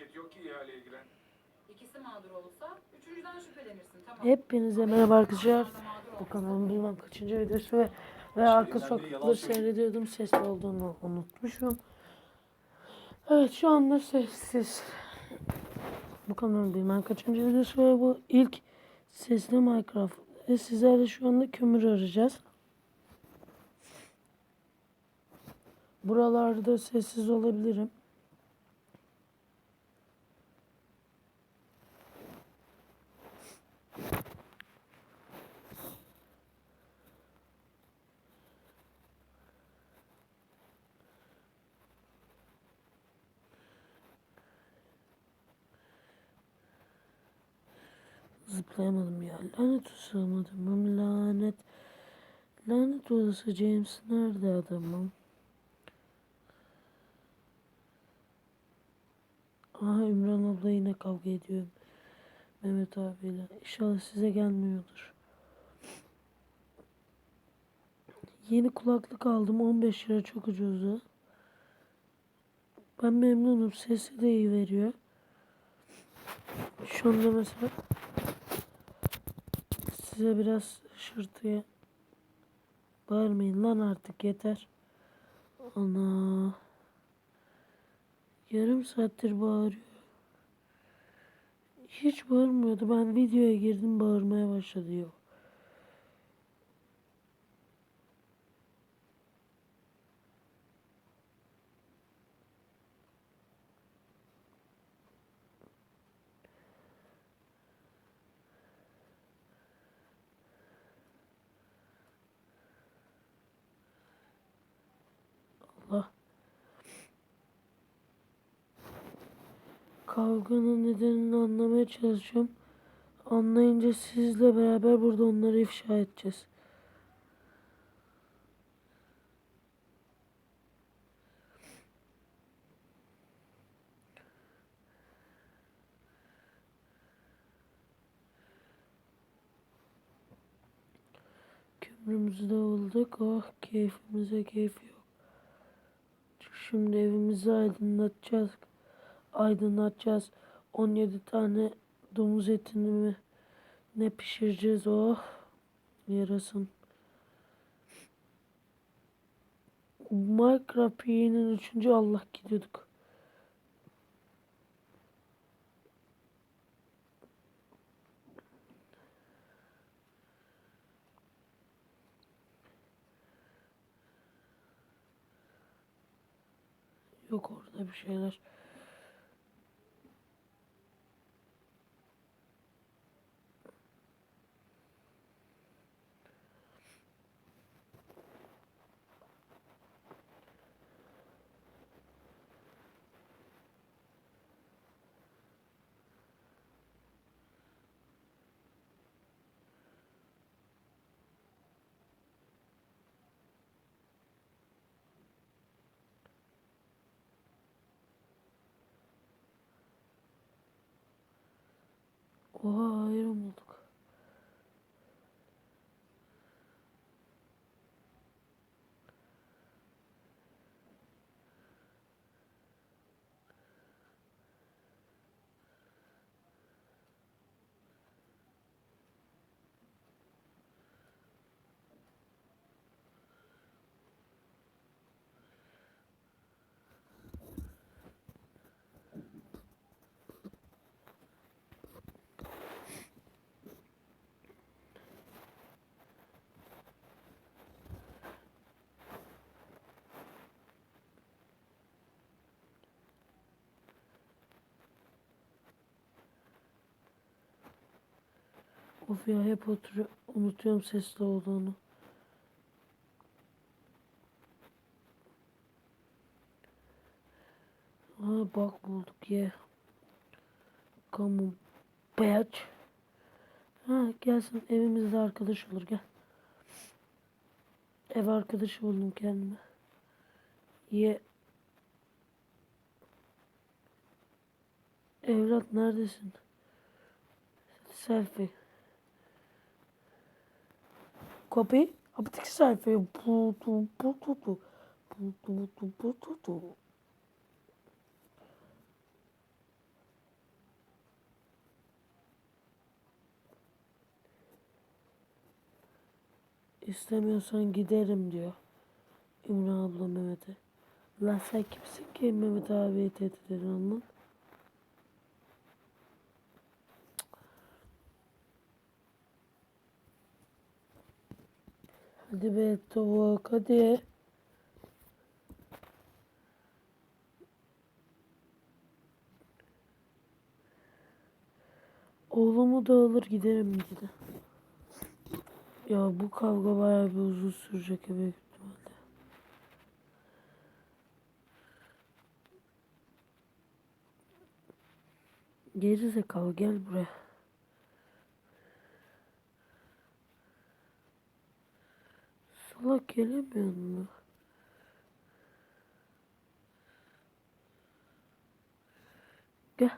şirket yok ki ihaleye giren. İkisi mağdur olursa üçüncüden şüphelenirsin. Tamam. Hepinize merhaba arkadaşlar. Bu kanalın bilmem kaçıncı videosu ve, ve arka sokakları seyrediyordum. Sesli olduğunu unutmuşum. Evet şu anda sessiz. Bu kanalın bilmem kaçıncı videosu ve bu ilk sesli Minecraft. Ve sizlerle şu anda kömür arayacağız. Buralarda sessiz olabilirim. Zıplayamadım ya. Lanet adamım lanet. Lanet olası James nerede adamım? Aha Ümran abla yine kavga ediyor. Mehmet abiyle. İnşallah size gelmiyordur. Yeni kulaklık aldım. 15 lira çok ucuzdu. Ben memnunum. Sesi de iyi veriyor. Şu anda mesela size biraz şırtıya bağırmayın lan artık yeter. Ana. Yarım saattir bağırıyor. Hiç bağırmıyordu. Ben videoya girdim bağırmaya başladı yok. Allah. Kavganın nedenini anlamaya çalışıyorum. Anlayınca sizle beraber burada onları ifşa edeceğiz. Kömrümüzü de bulduk. Oh keyfimize keyif yok. Şimdi evimizi aydınlatacağız. Aydınlatacağız. 17 tane domuz etini mi ne pişireceğiz oh yarasın. Minecraft yayının 3. Allah gidiyorduk. Yok orada bir şeyler. Oha ayrım olduk. Of ya hep oturuyor. Unutuyorum sesli olduğunu. Aa bak bulduk ye. On bitch. Ha gelsin evimizde arkadaş olur gel. Ev arkadaşı buldum kendime. Ye. Evlat neredesin? Selfie. Kapıyı kapıdaki sayfayı buldu buldu buldu buldu buldu buldu. İstemiyorsan giderim diyor. Ümran abla Mehmet'e. La sen kimsin ki Mehmet abiye tehdit eden anladın? Hadi be tavuk hadi. Oğlumu da alır giderim dedi. Ya bu kavga bayağı bir uzun sürecek büyük ihtimalle. Geri zekalı gel buraya. Salak gelemiyor mu? Gel.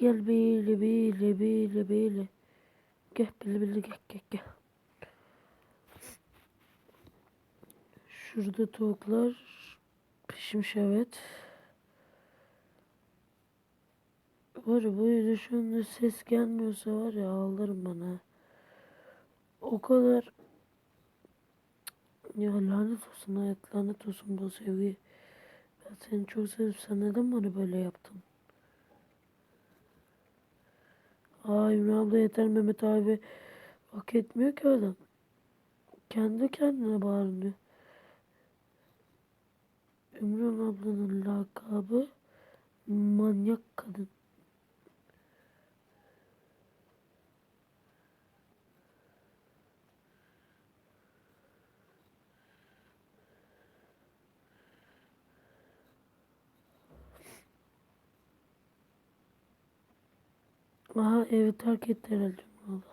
Gel böyle böyle böyle böyle. Gel böyle böyle gel gel gel. Şurada tavuklar pişmiş evet. Var ya bu anda ses gelmiyorsa var ya ağlarım ben ha. O kadar ya lanet olsun hayat lanet olsun bu sevgi. Ben seni çok sevdim. Sen neden bana böyle yaptın? Aa İmran abla yeter Mehmet abi. Hak etmiyor ki adam. Kendi kendine bağırıyor. Ümran ablanın lakabı manyak kadın. Aha evi terk etti herhalde abla.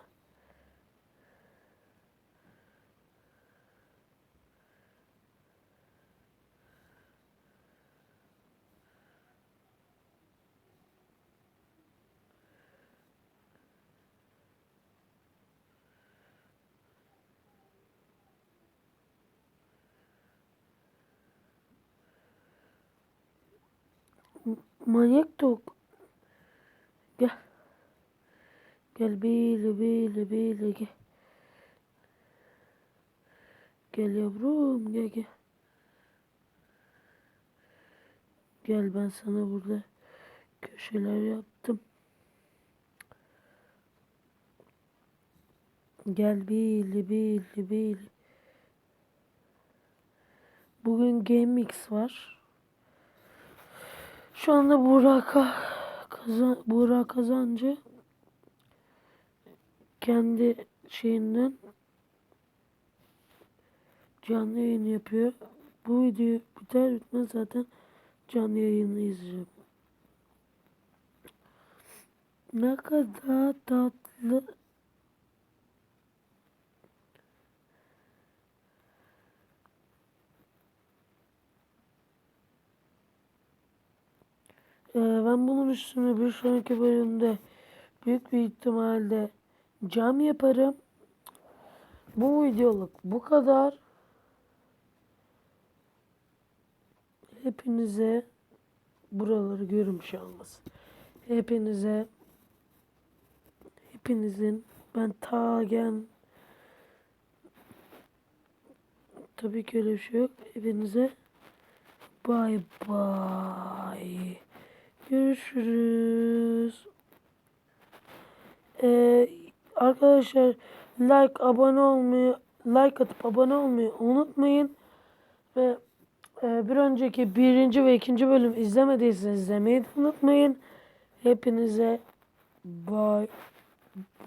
Manyak tavuk. Gel. Gel böyle böyle böyle gel. Gel yavrum gel gel. Gel ben sana burada köşeler yaptım. Gel böyle böyle böyle. Bugün GameX var. Şu anda Burak kazan Burak kazancı kendi şeyinden canlı yayın yapıyor. Bu video biter bitmez zaten canlı yayını izleyeceğim. Ne kadar tatlı. Ee, ben bunun üstüne bir sonraki bölümde büyük bir ihtimalle cam yaparım. Bu videoluk bu kadar. Hepinize buraları görmüş olmaz. Hepinize hepinizin ben ta gel tabii ki öyle bir şey yok. Hepinize bay bay. Görüşürüz. Ee, arkadaşlar like abone olmayı like atıp abone olmayı unutmayın ve e, bir önceki birinci ve ikinci bölüm izlemediyseniz izlemeyi unutmayın. Hepinize bay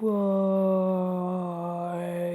bay.